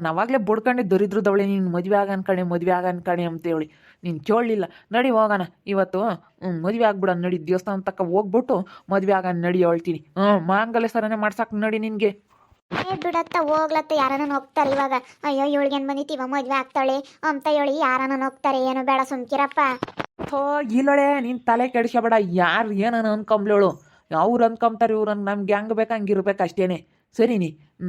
ನಾನು ಅವಾಗಲೇ ಬಡ್ಕೊಂಡೆ ದರಿದ್ರದವಳೆ ನೀನು ಮದುವೆ ಆಗ ಅನ್ಕಣೆ ಮದುವೆ ಆಗ ಅನ್ಕಣೆ ಅಂತೇಳಿ. ನೀನು ಕೇಳಲಿಲ್ಲ. ನಡಿ ಹೋಗೋಣ. ಇವತ್ತು ಹ್ಞೂ ಮದುವೆ ಆಗ್ಬಿಡ ನಡಿ ದೇವಸ್ಥಾನ ತಕ್ಕ ಹೋಗ್ಬಿಟ್ಟು ಮದುವೆ ಆಗ ನಡಿ ಹೇಳ್ತೀನಿ. ಹ್ಞೂ ಮಾಂಗಲ್ಯ ಸರನೆ ಮಾಡ್ಸಕ್ಕೆ ನಡಿ ನಿನಗೆ. ಏ ಬಿಡತ್ತ ಹೋಗ್ಲತ್ತ. ಯಾರನ್ನ ಹೋಗ್ತಾರೆ ಇವಾಗ? ಅಯ್ಯೋ ಇವಳಿಗೇನು ಇವ ಮದ್ವೆ ಆಗ್ತಾಳೆ ಅಂತ ಹೇಳಿ ಯಾರನ್ನ ಹೋಗ್ತಾರೆ ಏನು ಬೇಡ ಸುಮ್ಕಿರಪ್ಪ. ಥೋ ಇಲ್ಲೊಳೆ ನಿನ್ ತಲೆ ಕೆಡಿಸ್ಕೋಬೇಡ. ಯಾರು ಏನನ ಅನ್ಕೊಂಬ್ಲೇಳು? ಅವ್ರು ಅನ್ಕೊಂತಾರೆ ಇವ್ರು ನಮ್ಗೆ ಹೆಂಗ್ ಬೇಕು ಹಂಗೆ ಇರ್ಬೇಕು ಅಷ್ಟೇನೆ. ಸರಿ ನೀ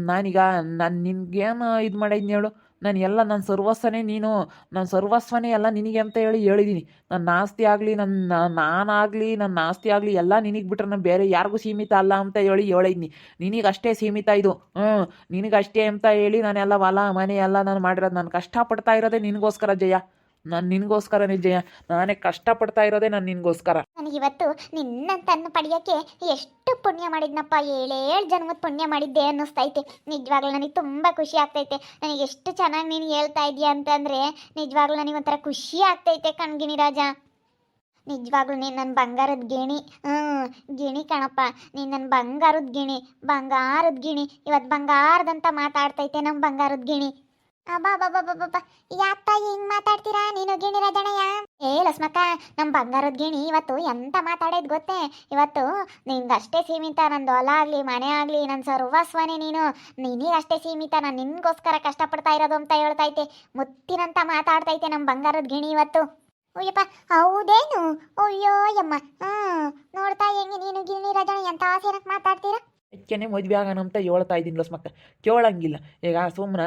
ನಾನೀಗ ನಾನು ನಿನಗೇನು ಇದು ಮಾಡಿದ್ನಿ ಹೇಳು. ನಾನು ಎಲ್ಲ ನನ್ನ ಸರ್ವಸ್ವನೇ ನೀನು ನನ್ನ ಸರ್ವಸ್ವನೇ ಎಲ್ಲ ನಿನಗೆ ಅಂತ ಹೇಳಿ ಹೇಳಿದ್ದೀನಿ ನನ್ನ ಆಸ್ತಿ ಆಗಲಿ ನನ್ನ ನಾನಾಗಲಿ ನನ್ನ ಆಸ್ತಿ ಆಗಲಿ ಎಲ್ಲ ನಿನಗೆ ಬಿಟ್ರೆ ನಾನು ಬೇರೆ ಯಾರಿಗೂ ಸೀಮಿತ ಅಲ್ಲ ಅಂತ ಹೇಳಿ ಹೇಳಿದ್ನಿ. ನಿನಗೆ ಅಷ್ಟೇ ಸೀಮಿತ ಇದು. ಹ್ಞೂ ನಿನಗೆ ಅಷ್ಟೇ ಅಂತ ಹೇಳಿ ನಾನೆಲ್ಲ ಹೊಲ, ಮನೆ ಎಲ್ಲ ನಾನು ಮಾಡಿರೋದು ನಾನು ಕಷ್ಟಪಡ್ತಾ ಇರೋದೇ ನಿನಗೋಸ್ಕರ ಜಯ. ನಾನು ನಿನಗೋಸ್ಕರ ಜಯ ನಾನೇ ಕಷ್ಟಪಡ್ತಾ ಇರೋದೇ ನಾನು ನಿನಗೋಸ್ಕರ. ನನಗಿವತ್ತು ತನ್ನ ಪಡೆಯೋಕ್ಕೆ ಎಷ್ಟು ಪುಣ್ಯ ಮಾಡಿದ್ನಪ್ಪ, ಏಳೇಳು ಜನ್ಮದ ಪುಣ್ಯ ಮಾಡಿದ್ದೆ ಅನ್ನಿಸ್ತೈತೆ. ನಿಜವಾಗ್ಲೂ ನನಗೆ ತುಂಬ ಖುಷಿ ಆಗ್ತೈತೆ. ನನಗೆ ಎಷ್ಟು ಚೆನ್ನಾಗಿ ನೀನು ಹೇಳ್ತಾ ಇದೀಯ ಅಂತಂದರೆ, ನಿಜವಾಗ್ಲೂ ನನಗೆ ಒಂಥರ ಖುಷಿ ಆಗ್ತೈತೆ ಕಣ್ಗಿಣಿ ರಾಜ. ನಿಜವಾಗ್ಲೂ ನೀನು ನನ್ನ ಬಂಗಾರದ ಗಿಣಿ ಹ್ಞೂ ಗಿಣಿ ಕಣಪ್ಪ. ನೀನು ನನ್ನ ಬಂಗಾರದ ಗಿಣಿ ಬಂಗಾರದ ಗಿಣಿ. ಇವತ್ತು ಬಂಗಾರದಂತ ಮಾತಾಡ್ತೈತೆ ನಮ್ಮ ಬಂಗಾರದ ಗಿಣಿ. ಅಬ್ಬಾ ಯಾಕ ಹಿಂಗ್ ಮಾತಾಡ್ತೀರಾ? ನೀನು ಗಿಣಿ ರಾಜಣ್ಣಯ್ಯ ಏ ಲಸ್ಮಕ್ಕ ನಮ್ಮ ಬಂಗಾರದ ಗಿಣಿ ಇವತ್ತು ಎಂತ ಮಾತಾಡೋದು ಗೊತ್ತೇ? ಇವತ್ತು ನಿನ್ಗಷ್ಟೇ ಸೀಮಿತ, ನಂದು ಹೊಲ ಆಗಲಿ, ಮನೆ ಆಗಲಿ ನನ್ನ ಸರ್ವಸ್ವನೇ ನೀನು. ನಿನಗಷ್ಟೇ ಸೀಮಿತ, ನಾನು ನಿನ್ಗೋಸ್ಕರ ಕಷ್ಟಪಡ್ತಾ ಇರೋದು ಅಂತ ಹೇಳ್ತೈತೆ. ಮುತ್ತಿನಂತ ಮಾತಾಡ್ತೈತೆ ನಮ್ಮ ಬಂಗಾರದ ಗಿಣಿ ಇವತ್ತು. ಅಯ್ಯಪ್ಪ, ಹೌದೇನು? ಅಯ್ಯೋ, ಯಮ್ಮ. ಹ್ಞೂ ನೋಡ್ತಾ ಹೆಂಗೆ ನೀನು ಗಿಣಿ ರಾಜಣ್ಣ ಎಂತ ಆಸೆನಕ್ಕೆ ಮಾತಾಡ್ತೀರಾ? ಅದಕ್ಕೇನೆ ಮದುವೆ ಆಗೋಣ ಅಂತ ಹೇಳ್ತಾ ಇದ್ದೀನಿ ಲಸ್ಮಕ್ಕ ಕೇಳಂಗಿಲ್ಲ. ಈಗ ಸುಮ್ಮನೆ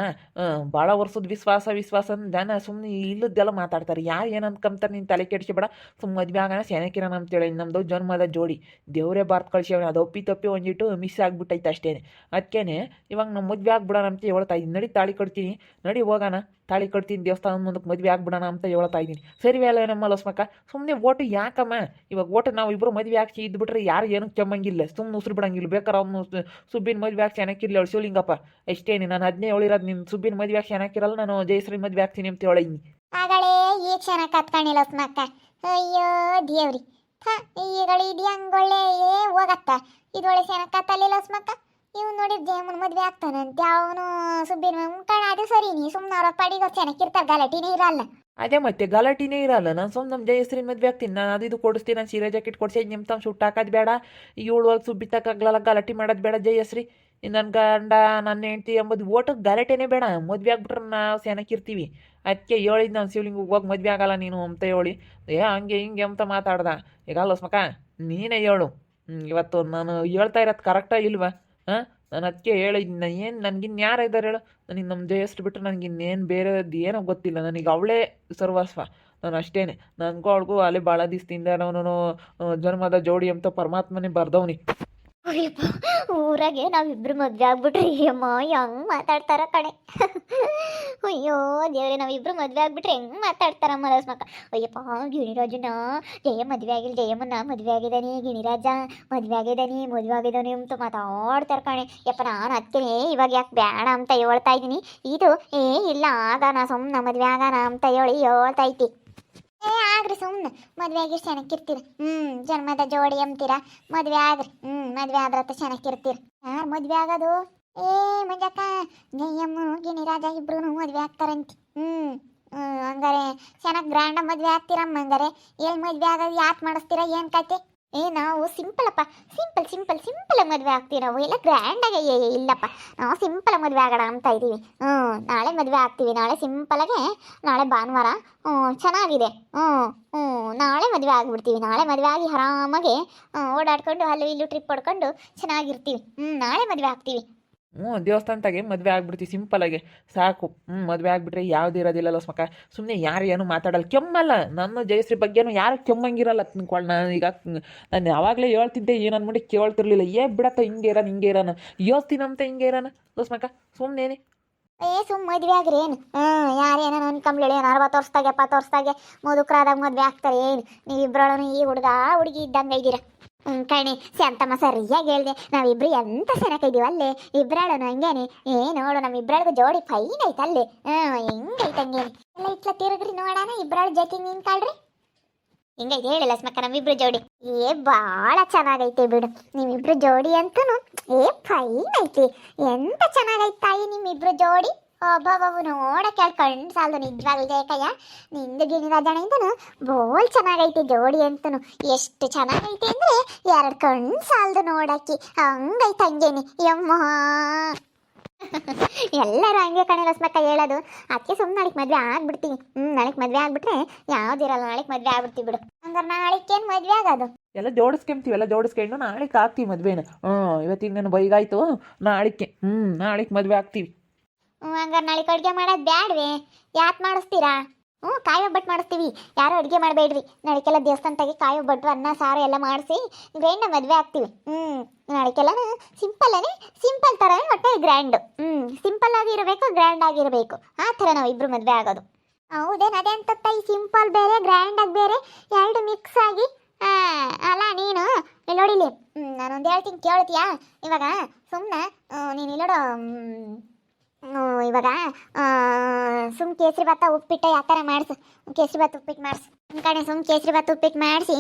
ಭಾಳ ವರ್ಷದ ವಿಶ್ವಾಸ ವಿಶ್ವಾಸ ಜನ ಸುಮ್ಮನೆ ಇಲ್ಲದ್ದೆಲ್ಲ ಮಾತಾಡ್ತಾರೆ. ಯಾರು ಏನು ಅನ್ಕೊಂತಾರೆ ನೀನು ತಲೆ ಕೆಡಿಸ್ಬೇಡ. ಸುಮ್ಮನೆ ಮದುವೆ ಆಗೋಣ ಅಂತ ಅಂತೇಳಿ ನಮ್ಮದು ಜನ್ಮದ ಜೋಡಿ. ದೇವರೇ ಬಾರ್ದು ಕಳ್ಸ್ಯಾವ ಅದು ಒಪ್ಪಿ ತಪ್ಪಿ ಒಂದಿಟ್ಟು ಮಿಸ್ ಆಗಿಬಿಟ್ಟೈತೆ ಅಷ್ಟೇ ಅದಕ್ಕೇನೆ ಇವಾಗ ನಮ್ಮ ಮದುವೆ ಆಗ್ಬಿಡೋಣ ಅಂತ ಹೇಳ್ತಾ ಇದ್ದೀನಿ. ನಡಿ ತಾಳಿ ಕಟ್ತೀನಿ. ನಡಿ ಹೋಗೋಣ. ತಾಳಿ ಕಟ್ತೀನಿ. ದೇವಸ್ಥಾನದ ಮುಂದಕ್ಕೆ ಮದುವೆ ಆಗ್ಬಿಡೋಣ ಅಂತ ಹೇಳ್ತಾ ಇದ್ದೀನಿ. ಸರಿ ಅಲ್ಲ ನಮ್ಮ ಲಸ್ಮಕ್ಕ ಸುಮ್ಮನೆ ಓಟು ಯಾಕಮ್ಮ? ಇವಾಗ ಓಟು ನಾವು ಇಬ್ಬರು ಮದುವೆ ಹಾಕಿ ಇದ್ಬಿಟ್ರೆ ಯಾರು ಏನಕ್ಕೆ ಕೆಮ್ಮಂಗಿಲ್ಲ. ಸುಮ್ಮನೆ ಉಸಿರು ಬಿಡಂಗಿಲ್ಲ. ಬೇಕಾರ ಅವ್ನು ಸುಬ್ಬಿನ ಮದುವೆ ಹಾಕಿ ಚೆನ್ನಾಗಿರ್ಲಿ ಅವಳು. ಶಿವಲಿಂಗಪ್ಪ ನೀನು ನಾನು ಅದನ್ನೇ ಹೇಳಿರೋದು ನಿನ್ನ ಸುಬ್ಬಿನ ಮದುವೆ ಹಾಕಿ ಚೆನ್ನಾಗಿರಲ್ಲ ನಾನು ಜಯಶ್ರೀ ಮದುವೆ ಆಗ್ತೀನಿ ಅಂತ ಹೇಳಿ ಆಗಳೇ ಈ ಕ್ಷಣ ಕತ್ಕೊಂಡಿಲ್ಲ ಸ್ಮಕ್ಕ. ಅಯ್ಯೋ ದೇವ್ರಿ. ಈಗಳು ಇದು ಏ ಹೋಗತ್ತ? ಇದೊಳೆ ಕ್ಷಣ ಕತ್ತಲಿಲ್ಲ ಸ್ಮಕ್ಕ? ಇವ್ ನೋಡಿ ಜಯಮ್ಮನ ಮದ್ವೆ ಆಗ್ತಾನಂತೆ ಅವನು ಸುಬ್ಬಿನ ಕಣ, ಅದು ಸರಿ, ನೀ ಸುಮ್ಮನೆ ಅವ್ರ ಪಡಿಗೋ ಚೆನ್ನಾಗಿರ್ತಾರೆ ಗಲಾಟಿನೇ ಇರಲ್ಲ. ಅದೇ ಮತ್ತೆ ಗಲಾಟಿನೇ ಇರಲ್ಲ. ನಾನು ಸುಮ್ಮನೆ ನಮ್ಮ ಜಯಶ್ರೀ ಮದುವೆ ಆಗ್ತೀನಿ. ನಾನು ಅದು ಇದು ಕೊಡಿಸ್ತೀನಿ, ನಾನು ಸೀರೆ, ಜಾಕೆಟ್ ಕೊಡಿಸಿ ನಿಮ್ಮ ತಮ್ಮ ಸುಟ್ಟು ಹಾಕೋದು ಬೇಡ. ಏಳು ಹೋಗಿ ಸುಬ್ಬಿ ತಕ್ಕಾಗ್ಲಲ್ಲ ಗಲಾಟೆ ಮಾಡೋದು ಬೇಡ ಜಯಶ್ರೀ ನನ್ನ ಗಂಡ ನನ್ನ ಹೆಂಡ್ತಿ ಎಂಬುದು ಓಟಕ್ಕೆ ಗಲಾಟೆನೇ ಬೇಡ. ಮದುವೆ ಆಗ್ಬಿಟ್ರೆ ನಾವು ಇರ್ತೀವಿ. ಅದಕ್ಕೆ ಹೇಳಿದ್ ನಾನು ಶಿವಲಿಂಗ ಹೋಗಿ ಮದ್ವೆ ಆಗಲ್ಲ ನೀನು ಅಂತ ಹೇಳಿ. ಏ, ಹಂಗೆ ಹಿಂಗೆ ಅಂತ ಮಾತಾಡ್ದ. ಈಗ ಅಲ್ಲ ಸ್ಮಕ ನೀನೇ ಹೇಳು. ಇವತ್ತು ನಾನು ಹೇಳ್ತಾ ಇರೋದು ಕರೆಕ್ಟಾಗಿ ಇಲ್ವಾ? ಹಾಂ? ನಾನು ಅದಕ್ಕೆ ಹೇಳಿದ್ನ ಏನು ನನಗಿನ್ನು ಯಾರು ಇದ್ದಾರೆ ಹೇಳು. ನನಗೆ ನಮ್ಮ ಜಯಶ್ರೀ ಬಿಟ್ಟರೆ ನನಗೆ ಇನ್ನೇನು ಬೇರೆದು ಏನೋ ಗೊತ್ತಿಲ್ಲ. ನನಗೆ ಅವಳೇ ಸರ್ವಸ್ವ. ನಾನು ಅಷ್ಟೇನೆ. ನನಗೂ ಅವಳಿಗೂ ಅಲ್ಲೇ ಭಾಳ ದಿವಸದಿಂದ ನಾನು ಜನ್ಮದ ಜೋಡಿ ಅಂತ ಪರಮಾತ್ಮನೇ ಬರ್ದವ್ನಿ. ಅಯ್ಯಪ್ಪ, ಊರಾಗೆ ನಾವಿಬ್ರು ಮದ್ವೆ ಆಗ್ಬಿಟ್ರಿ. ಅಮ್ಮ, ಹೆಂಗ್ ಮಾತಾಡ್ತಾರ ಕಣೆ? ಅಯ್ಯೋ, ದೇವ್ರೆ, ನಾವಿಬ್ರು ಮದ್ವೆ ಆಗ್ಬಿಟ್ರೆ ಹೆಂಗ್ ಮಾತಾಡ್ತಾರಮ್ಮ ರಸ್ಮಕ್ಕ ಅಯ್ಯಪ್ಪ ಗಿಣಿರಾಜನ ಜಯ ಮದ್ವೆ ಆಗಿಲ್ಲ ಜಯಮ್ಮನ ಮದ್ವೆ ಆಗಿದ್ದಾನೆ ಗಿಣಿರಾಜ ಮದ್ವೆ ಆಗಿದ್ದಾನೆ ಮದ್ವೆ ಆಗಿದ್ದಾನೆ ಅಂತ ಮಾತಾಡ್ತಾರ ಕಣೆ. ಯಪ್ಪ ನಾನು ಅದಕ್ಕೆ ಇವಾಗ ಯಾಕೆ ಬೇಡ ಅಂತ ಹೇಳ್ತಾ ಇದ್ದೀನಿ. ಇದು, ಏ, ಇಲ್ಲ, ಆಗಾನ ಸುಮ್ಮನೆ ಮದ್ವೆ ಆಗಾನ ಅಂತ ಹೇಳಿ ಹೇಳ್ತಾ ಐತಿ ಏ ಆಗ್ರಿ ಸುಮ್ಮನೆ ಮದ್ವೆ ಆಗಿ ಚೆನ್ನಾಗಿರ್ತೀರ ಹ್ಮ್, ಜನ್ಮದ ಜೋಡಿ ಅಂತೀರ? ಮದ್ವೆ ಆಗ್ರಿ. ಹ್ಮ್, ಮದ್ವೆ ಆದ್ರತ್ತ ಚೆನ್ನಾಗಿರ್ತೀರ ಯಾರು ಮದ್ವೆ ಆಗೋದು? ಏ, ಮಂಜಕ್ಕ ಗಿಣಿ ಗಿಣಿರಾಜ ಇಬ್ರು ಮದ್ವೆ ಆಗ್ತಾರಂತೆ. ಹ್ಮ್ ಹಂಗಾರೆ ಚೆನ್ನಾಗಿ ಗ್ರ್ಯಾಂಡ ಮದ್ವೆ ಆಗ್ತೀರಮ್ಮ ಹಂಗಾರೆ. ಎಲ್ಲಿ ಮದ್ವೆ ಆಗೋದು, ಯಾಕೆ ಮಾಡಿಸ್ತೀರಾ, ಏನ್ ಕತೆ? ಏ, ನಾವು ಸಿಂಪಲ್ ಅಪ್ಪ ಸಿಂಪಲ್ ಸಿಂಪಲ್ ಸಿಂಪಲ್ ಮದುವೆ ಆಗ್ತೀವಿ ನಾವು ಎಲ್ಲ ಗ್ರ್ಯಾಂಡಾಗಿ ಇಲ್ಲಪ್ಪ. ನಾವು ಸಿಂಪಲ್ ಮದುವೆ ಆಗೋಣ ಅಂತ ಇದ್ದೀವಿ. ಹ್ಞೂ, ನಾಳೆ ಮದುವೆ ಆಗ್ತೀವಿ. ನಾಳೆ ಸಿಂಪಲಾಗೆ ನಾಳೆ ಭಾನುವಾರ. ಹ್ಞೂ, ಚೆನ್ನಾಗಿದೆ. ಹ್ಞೂ ಹ್ಞೂ, ನಾಳೆ ಮದುವೆ ಆಗ್ಬಿಡ್ತೀವಿ. ನಾಳೆ ಮದುವೆ ಆಗಿ ಆರಾಮಾಗಿ ಓಡಾಡ್ಕೊಂಡು, ಅಲ್ಲೂ ಇಲ್ಲೂ ಟ್ರಿಪ್ ಹೊಡ್ಕೊಂಡು ಚೆನ್ನಾಗಿರ್ತೀವಿ. ಹ್ಞೂ, ನಾಳೆ ಮದುವೆ ಆಗ್ತೀವಿ. ಹ್ಞೂ, ದೇವಸ್ಥಾನದಾಗೆ ಮದುವೆ ಆಗ್ಬಿಡ್ತೀವಿ ಸಿಂಪಲಾಗಿ ಸಾಕು. ಹ್ಞೂ, ಮದುವೆ ಆಗಿಬಿಟ್ರೆ ಯಾವ್ದು ಇರೋದಿಲ್ಲ ಸ್ಮಕ ಸುಮ್ಮನೆ ಯಾರು ಏನು ಮಾತಾಡಲ್ಲ. ಕೆಮ್ಮಲ್ಲ. ನನ್ನ ಜಯಶ್ರೀ ಬಗ್ಗೆನೂ ಯಾರು ಕೆಮ್ಮಂಗಿರಲ್ಲ ತಿನ್ಕೊಳ್ಳ ನಾನು ಈಗ ನಾನು ಯಾವಾಗಲೇ ಹೇಳ್ತಿದ್ದೆ ಏನು ಅಂದ್ಬಿಟ್ಟು ಕೇಳ್ತಿರ್ಲಿಲ್ಲ. ಏ ಬಿಡತ್ತ ಹಿಂಗೆ ಇರೋನು ಹಿಂಗೆ ಇರೋನು. ಯೋಸ್ತೀನಂತ ಹಿಂಗೆ ಇರೋನು. ಲೋಸ್ಮಕ ಸುಮ್ಮನೆ ಏ ಸುಮ್ಮ ಮದುವೆ ಆಗ್ರಿ ಏನು? ಹ್ಞೂ ಯಾರೇನೋ ಅನ್ಕೊಂಬ್ಲೇಳಿ ಏನು ಅರವತ್ತು ವರ್ಷದಾಗೆ, ಎಪ್ಪತ್ತು ವರ್ಷದಾಗೆ ಮುದುಕರಾದಾಗ ಮದುವೆ ಆಗ್ತಾರೆ ಏನು? ನೀವಿಬ್ರೊಳನು ಈ ಹುಡುಗ ಹುಡುಗಿ ಇದ್ದಂಗೆ ಇದ್ದೀರ ಕಣಿ, ಶಾಂತಮ್ಮ ಸರಿಯಾಗಿ ಹೇಳ್ದೆ. ನಾವಿಬ್ರು ಎಂತ ಸೆನಕಿದೀವಿ ಅಲ್ಲೇ? ಇಬ್ರಾಳನು ಹಂಗೇನೆ? ಏ, ನೋಡು, ನಮ್ಮಿಬ್ರಾಳಿಗೂ ಜೋಡಿ ಫೈನ್ ಐತಲ್ಲಿ ಹ್ಞೂ ಹೆಂಗೈತೆ ಹಂಗೇನೆ? ಎಲ್ಲ ಇಟ್ಲ ತಿರುಗ್ರಿ, ನೋಡೋಣ, ಇಬ್ರಾಳ ಜೊತೆ ನಿಂತ್ಕೊಳ್ರಿ ಹಿಂಗೈತೆ ಹೇಳಿಲ್ಲ ಸ್ಮಕ್ಕ ನಮ್ಮಿಬ್ರು ಜೋಡಿ. ಏ ಭಾಳ ಚೆನ್ನಾಗೈತೆ ಬಿಡು. ನಿಮ್ಮಿಬ್ರು ಜೋಡಿ ಅಂತೂ ಏ ಫೈನ್ ಐತಿ ಎಂತ ಚೆನ್ನಾಗೈತೆ ತಾಯಿ ನಿಮ್ಮಿಬ್ರು ಜೋಡಿ? ಒಬ್ಬೊಬ್ಬ ನೋಡಕ್ಕೆ ಎರಡು ಕಣ್ಣು ಸಾಲದು ನಿಜವಾಗ್ಲೂ ಜಯಕಯ್ಯ ನಿಂದು ಗಿಣಿರಾಜನಿಂದನು ಬೋಲ್ ಚೆನ್ನಾಗೈತೆ ಜೋಡಿ ಅಂತನು. ಎಷ್ಟು ಚೆನ್ನಾಗೈತೆ ಅಂದ್ರೆ ಎರಡು ಕಣ್ಣು ಸಾಲದು ನೋಡಕ್ಕೆ. ಹಂಗೈತೆ ಹಂಗೇನಿ, ಯಮ್ಮ. ಎಲ್ಲರೂ ಹಂಗೆ ಕಣೆ ರಸ್ಮಕ್ಕ ಹೇಳೋದು. ಅದಕ್ಕೆ ಸುಮ್ಮನೆ ನಾಳೆಗೆ ಮದುವೆ ಆಗ್ಬಿಡ್ತೀನಿ. ಹ್ಞೂ ನಾಳೆಗೆ ಮದುವೆ ಆಗ್ಬಿಟ್ರೆ ಯಾವ್ದಿರಲ್ಲ ನಾಳೆಗೆ ಮದುವೆ ಆಗ್ಬಿಡ್ತೀವಿ ಬಿಡು. ಹಂಗಾರೆ ಏನು ಮದುವೆ ಆಗೋದು? ಎಲ್ಲ ಜೋಡಿಸ್ಕೊಂತೀವಿ ಎಲ್ಲ ಜೋಡಿಸ್ಕೊಂಡು ನಾಳೆಗೆ ಆಗ್ತೀವಿ ಮದುವೆನ. ಹ್ಞೂ ಇವತ್ತಿಗೆ ನಾನು ಬೈಗಾಯ್ತು ನಾಳೆಗೆ ಹ್ಞೂ ನಾಳೆಗೆ ಮದುವೆ ಆಗ್ತೀವಿ. ಹಂಗಾರೆ ನಾಳೆ ಅಡುಗೆ ಮಾಡೋದು ಬ್ಯಾಡ್ವೆ? ಯಾತ್ ಮಾಡಿಸ್ತೀರಾ? ಹ್ಞೂ, ಕಾಯಿ ಒಬ್ಬಟ್ಟು ಮಾಡಿಸ್ತೀವಿ. ಯಾರು ಅಡುಗೆ ಮಾಡಬೇಡ್ರಿ. ನಾಳೆಕೆಲ್ಲ ದೇವಸ್ಥಾನದಾಗೆ ಕಾಯಿ ಒಬ್ಬಟ್ಟು ಅನ್ನ, ಸಾರು ಎಲ್ಲ ಮಾಡಿಸಿ ಗ್ರ್ಯಾಂಡ ಮದುವೆ ಆಗ್ತೀವಿ. ಹ್ಞೂ, ನಾಳೆಕೆಲ್ಲ ಸಿಂಪಲ್ಲೇ ಸಿಂಪಲ್ ಥರನೇ ಒಟ್ಟೆ ಗ್ರ್ಯಾಂಡು. ಹ್ಞೂ, ಸಿಂಪಲ್ ಆಗಿರಬೇಕು ಗ್ರ್ಯಾಂಡ್ ಆಗಿರಬೇಕು ಆ ಥರ ನಾವು ಇಬ್ಬರು ಮದುವೆ ಆಗೋದು. ಹೌದೇನು, ಅದೇ ಅಂತ ಈ ಸಿಂಪಲ್ ಬೇರೆ ಗ್ರ್ಯಾಂಡಾಗಿ ಬೇರೆ, ಎರಡು ಮಿಕ್ಸ್ ಆಗಿ. ಅಲ್ಲ, ನೀನು ನೋಡಿಲಿ ನಾನು ನಾನೊಂದು ಹೇಳ್ತೀನಿ, ಕೇಳ್ತೀಯಾ? ಇವಾಗ ಸುಮ್ಮನೆ ನೀನು ಇಲ್ಲೋಡು ಇವಾಗ ಸುಮ್ ಕೇಸರಿ ಭಾತ ಉಪ್ಪಿಟ್ಟು ಯಾವ ಥರ ಮಾಡಿಸು. ಕೇಸರಿ ಭಾತ್ ಉಪ್ಪಿಟ್ಟು ಮಾಡಿಸು. ನಿಮ್ಮ ಕಡೆ ಸುಮ್ ಕೇಸರಿ ಭಾತ್ ಉಪ್ಪಿಟ್ಟು ಮಾಡಿಸಿ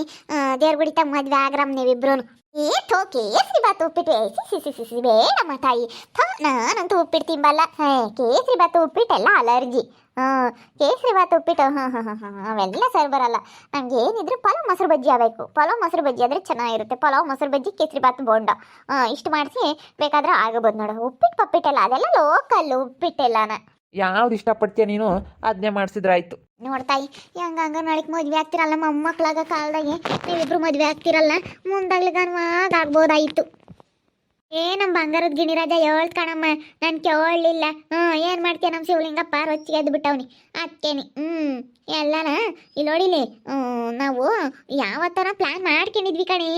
ದೇವ್ರ ಗುಡಿತಾಗ ಮದ್ವೆ ಆಗ್ರಮ್ ನೀವಿಬ್ರು ಏ ಥೋ ಕೇಸರಿ ಭಾತ್ ಉಪ್ಪಿಟ್ಟು ಏ, ಸಿ ಸಿ ಸಿ ಸಿ ಸಿ ಬೇಡಮ್ಮ ತಾಯಿ ಥೋ ನಾನಂತೂ ಉಪ್ಪಿಟ್ಟು ತಿಂಬಲ್ಲ. ಹೇ ಕೇಸರಿ ಭಾತ್ ಉಪ್ಪಿಟ್ಟೆಲ್ಲ ಅಲರ್ಜಿ. ಹಾಂ ಕೇಸರಿ ಭಾತ್ ಉಪ್ಪಿಟ್ಟು. ಹಾಂ ಹಾಂ ಹಾಂ ಹಾಂ ಅವೆಲ್ಲ ಸರಿ ಬರಲ್ಲ. ನಂಗೆ ಏನಿದ್ರು ಪಲಾವ್ ಮೊಸರು ಬಜ್ಜಿ ಆಗಬೇಕು. ಪಲಾವ್ ಮೊಸರು ಬಜ್ಜಿ ಆದರೆ ಚೆನ್ನಾಗಿರುತ್ತೆ. ಪಲಾವ್ ಮೊಸರು ಬಜ್ಜಿ ಕೇಸರಿ ಭಾತ್ ಬೋಂಡ. ಇಷ್ಟು ಮಾಡಿಸಿ ಬೇಕಾದ್ರೆ ಆಗಬೋದು ನೋಡು. ಉಪ್ಪಿಟ್ಟು ಪಪ್ಪಿಟ್ಟೆಲ್ಲ ಅದೆಲ್ಲ ಲೋಕಲ್ ಉಪ್ಪಿಟ್ಟೆಲ್ಲನ. ಯಾವ್ದು ಇಷ್ಟಪಡ್ತೀಯ ನೀನು? ಅದನ್ನೇ ಮಾಡಿಸಿದ್ರಾಯ್ತು ನೋಡ್ತಾಯಿ ಹೆಂಗ ಹಂಗ ನಾಳೆಗೆ ಮದ್ವೆ ಆಗ್ತಿರಲ್ಲ ಮೊಮ್ಮಕ್ಕಳಾಗ ಕಾಲದಾಗೆ ನೀವಿಬ್ರು ಮದ್ವೆ ಆಗ್ತಿರಲ್ಲ ಮುಂದಾಗ್ಲಿಗಾನ್ವಾಗ ಆಗ್ಬೋದಾಯಿತು. ಏ ನಮ್ಮ ಬಂಗಾರದ ಗಿಣಿರಾಜ ಹೇಳ್ತ ಕಣಮ್ಮ, ನನ್ ಕೇಳಲಿಲ್ಲ. ಹ್ಞೂ, ಏನು ಮಾಡ್ತೀಯ ನಮ್ಮ ಶಿವಲಿಂಗಪ್ಪ? ರೊಚ್ಚಿಗೆ ಎದ್ದು ಬಿಟ್ಟವ್ನಿ. ಅಕ್ಕೇನಿ ಹ್ಞೂ ಎಲ್ಲಾನ? ಇಲ್ಲಿ ನೋಡಿಲಿ ನಾವು ತರ ಪ್ಲ್ಯಾನ್ ಮಾಡ್ಕೊಂಡಿದ್ವಿ ಕಣಿ.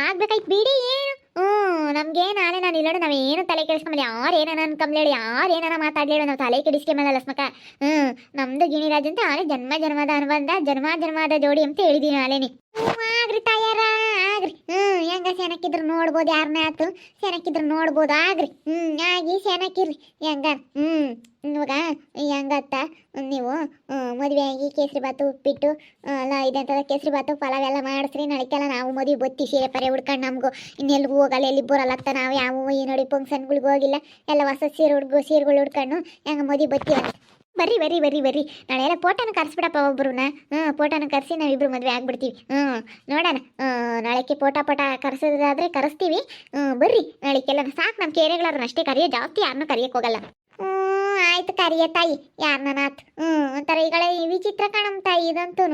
ಆಗ್ಬೇಕಾಯ್ತು ಬಿಡಿ. ಏನು ಹ್ಞೂ, ನಮ್ಗೆ ನಾಳೆ ನಾನು ಇಲ್ಲೋಡು ನಾವೇನು ತಲೆ ಕೆಡಿಸ್ಕೊಂಬಲ್ಲ ಯಾರು ಏನಾನ ಅನ್ಕೊಂಬ್ಲೇಳಿ ಯಾರು ಏನಾನ ಮಾತಾಡ್ಲೇಳು ನಾವು ತಲೆ ಕೆಡಿಸ್ಕೊಂಬಲ್ಲ ಲಸ್ಮಕ ಹ್ಞೂ, ನಮ್ದು ಗಿಣಿರಾಜ್ ಅಂತ ಜನ್ಮ ಜನ್ಮದ ಅನುಬಂಧ, ಜನ್ಮ ಜನ್ಮದ ಜೋಡಿ ಅಂತ ಹೇಳಿದೀನಿ ನಾಳೆನಿ ಹ್ಞೂ, ಆಗ್ರಿ ತಾಯಿ. ಹ್ಞೂ ಹೆಂಗ ಸೆನಕ್ಕಿದ್ರು ನೋಡ್ಬೋದು ಯಾರನ್ನ ಆತು? ಸೆನಕ್ಕಿದ್ರು ನೋಡ್ಬೋದು. ಆಗ್ರಿ. ಹ್ಞೂ ಆಗಿ ಸೆನಕ್ಕಿರ್ರಿ ಹೆಂಗ? ಹ್ಞೂ ಇವಾಗ ಹೆಂಗತ್ತ? ನೀವು ಮದುವೆ ಆಗಿ ಕೇಸರಿ ಬಾತು, ಉಪ್ಪಿಟ್ಟು ಅಲ್ಲ, ಇದಂತದ ಕೇಸರಿ ಬಾತು, ಪಲಾವ್ ಎಲ್ಲ ಮಾಡಿಸ್ರಿ. ನಳಿಕೆಲ್ಲ ನಾವು ಮದುವೆ ಬತ್ತಿ ಸೀರೆ ಪರೆ ಉಡ್ಕೊಂಡು ನಮಗೂ ಇನ್ನೆಲ್ಗೂ ಹೋಗಲ್ಲ ಎಲ್ಲಿ ಬರಲ್ಲತ್ತ ನಾವು ಯಾವ ಈ ನೋಡಿ ಫಂಕ್ಷನ್ಗಳಿಗೆ ಹೋಗಿಲ್ಲ. ಎಲ್ಲ ಹೊಸ ಸೀರೆ ಹುಡ್ಗು ಸೀರೆಗಳು ಉಡ್ಕೊಂಡು ಹೆಂಗೆ ಮದುವೆ ಬತ್ತೀವಂತ ಬರ್ರಿ ಬರ್ರಿ ಬರ್ರಿ ಬರ್ರಿ. ನಾಳೆ ಎಲ್ಲ ಫೋಟೋನ ಕರ್ಸ್ಬಿಡಪ್ಪ ಒಬ್ರುನ. ಹ್ಞೂ, ಫೋಟೋನ ಕರೆಸಿ ನಾವಿಬ್ರು ಮದುವೆ ಆಗ್ಬಿಡ್ತೀವಿ. ಹ್ಞೂ, ನೋಡೋಣ. ನಾಳೆಕ್ಕೆ ಪೋಟಾ ಪಟ ಕರೆಸೋದಾದ್ರೆ ಕರೆಸ್ತೀವಿ. ಹ್ಞೂ, ಬರ್ರಿ. ನಾಳೆಕ್ಕೆಲ್ಲ ಸಾಕು, ನಮ್ಮ ಕೇರೆಗಳವ್ರನ್ನ ಅಷ್ಟೇ ಕರಿಯೋ ಜಾಸ್ತಿ ಯಾರನ್ನೂ ಕರಿಯಕ್ಕೆ ಹೋಗಲ್ಲ. ಹ್ಞೂ, ಆಯ್ತು ಕರಿಯ ತಾಯಿ, ಯಾರನ್ನಾತ್. ಹ್ಞೂ, ಒಂಥರ ಈಗಳ ವಿಚಿತ್ರ ಕಾಣಮ್ ತಾಯಿ ಇದಂತೂ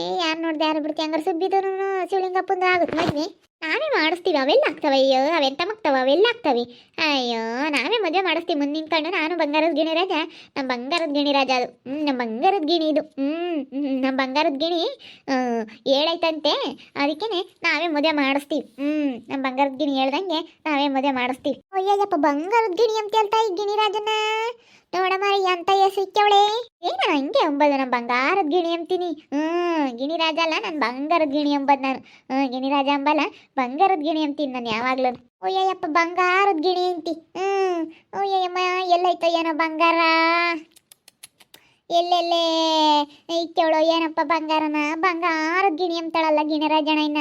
ಏ ಯಾರು ನೋಡ್ದೆ ಯಾರು ಬಿಡ್ತಿ? ಹಂಗಾರೆ ಸುಬ್ಬಿದನು ಶಿವಲಿಂಗಪ್ಪಂದು ಆಗುತ್ತೆ ಮದ್ವೆ. ನಾವೇ ಮಾಡಿಸ್ತೀವಿ, ಅವೆಲ್ಲ ಆಗ್ತವೆ, ಅಯ್ಯೋ, ಅವೆಂತ ಮಗ್ತವ, ಅವೆಲ್ಲ ಆಗ್ತವೆ. ಅಯ್ಯೋ, ನಾವೇ ಮದುವೆ ಮಾಡಿಸ್ತೀವಿ ಮುಂದಿನ ಕಣ್ಣು, ನಾನು ಬಂಗಾರದ ಗಿಣಿರಾಜ ನಮ್ಮ ಬಂಗಾರದ ಗಿಣಿ ಗಿಣಿರಾಜ ಅದು. ಹ್ಞೂ ನಮ್ಮ ಬಂಗಾರದ ಗಿಣಿ ಇದು. ಹ್ಞೂ ನಮ್ಮ ಬಂಗಾರದ ಗಿಣಿ ಹೇಳೈತಂತೆ ಅದಕ್ಕೇ ನಾವೇ ಮದುವೆ ಮಾಡಿಸ್ತೀವಿ. ಹ್ಞೂ ನಮ್ಮ ಬಂಗಾರದ ಗಿಣಿ ಹೇಳ್ದಂಗೆ ನಾವೇ ಮದುವೆ ಮಾಡಿಸ್ತೀವಿ. ಅಯ್ಯಯ್ಯಪ್ಪ, ಬಂಗಾರದ ಗಿಣಿ ಅಂತ ಹೇಳ್ತಾ ಈ ಗಿಣಿರಾಜನ ನೋಡಮ್ಮ ಎಂತ ಸಿಕ್ಕವಳೆ ಏನ ಹಂಗೆ ಅಂಬದು ನಮ್ಮ ಬಂಗಾರದ ಗಿಣಿ ಅಂತೀನಿ. ಹ್ಮ್ ಗಿಣಿರಾಜ ಅಲ್ಲ, ನಾನು ಬಂಗಾರದ ಗಿಣಿ ಅಂಬದ್ ನಾನು. ಗಿಣಿ ರಾಜ ಅಂಬಲ್ಲ ಬಂಗಾರದ ಗಿಣಿ ಅಂತೀನಿ ನಾನು ಯಾವಾಗ್ಲೂ. ಓಯ್ಯಪ್ಪ ಬಂಗಾರದ ಗಿಣಿ ಅಂತಿ. ಹ್ಮ್. ಓಯ್ಯಮ್ಮ ಎಲ್ಲೈತೋ ಏನೋ ಬಂಗಾರ. ಎಲ್ಲೆಲ್ಲೇ? ಇಕ್ಕೇಳು ಏನಪ್ಪ ಬಂಗಾರನ? ಬಂಗಾರದ ಗಿಣಿ ಅಂತಾಳಲ್ಲ ಇನ್ನ.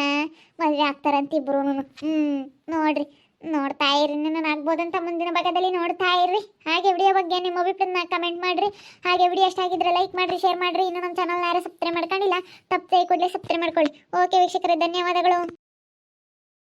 ಮದುವೆ ಆಗ್ತಾರಂತ ಇಬ್ರು ಹ್ಮ್. ನೋಡ್ರಿ, ನೋಡ್ತಾ ಇರಿ ನಾನು ಆಗ್ಬೋದಂತ ಮುಂದಿನ ಭಾಗದಲ್ಲಿ ನೋಡ್ತಾ ಇರ್ರಿ. ಹಾಗೆ ವಿಡಿಯೋ ಬಗ್ಗೆ ನಿಮ್ಮ ಅಭಿಪ್ರಾಯನ ಕಮೆಂಟ್ ಮಾಡ್ರಿ. ಹಾಗೆ ವಿಡಿಯೋ ಇಷ್ಟ ಆಗಿದ್ರೆ ಲೈಕ್ ಮಾಡ್ರಿ ಶೇರ್ ಮಾಡ್ರಿ. ಇನ್ನು ನಮ್ಮ ಚಾನಲ್ನ ಯಾರು ಸಬ್ಸ್ಕ್ರೈಬ್ ಮಾಡ್ಕೊಂಡಿಲ್ಲ, ತಪ್ಪದೆ ಕೂಡಲೇ ಸಬ್ಸ್ಕ್ರೈಬ್ ಮಾಡ್ಕೊಳ್ಳಿ. ಓಕೆ ವೀಕ್ಷಕರೇ, ಧನ್ಯವಾದಗಳು.